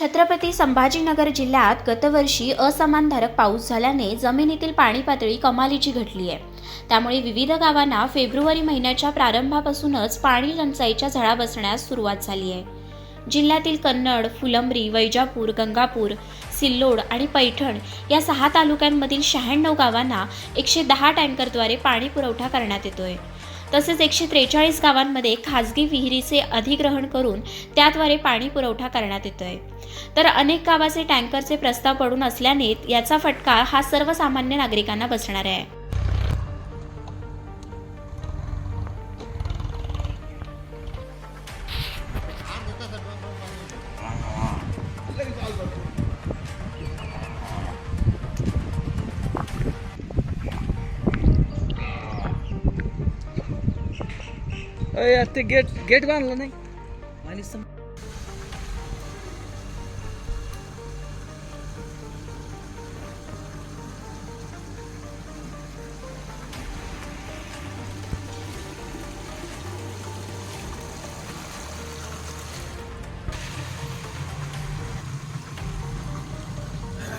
छत्रपती संभाजीनगर जिल्ह्यात गतवर्षी असमानधारक पाऊस झाल्याने जमिनीतील पाणी पातळी कमालीची घटली आहे. त्यामुळे विविध गावांना फेब्रुवारी महिन्याच्या प्रारंभापासूनच पाणी टंचाईच्या झळा बसण्यास सुरुवात झाली आहे. जिल्ह्यातील कन्नड फुलंब्री वैजापूर गंगापूर सिल्लोड आणि पैठण या सहा तालुक्यांमधील शहाण्णव गावांना एकशे दहा टँकरद्वारे पाणी पुरवठा करण्यात येतोय. तसेच एकशे त्रेचाळीस गावांमध्ये खासगी विहिरीचे अधिग्रहण करून त्याद्वारे पाणी पुरवठा करण्यात येतोय. तर अनेक गावाचे टँकरचे प्रस्ताव पडून असल्याने याचा फटका हा सर्वसामान्य नागरिकांना बसणार आहे. ते गेट गेट बांधलं नाही. आणि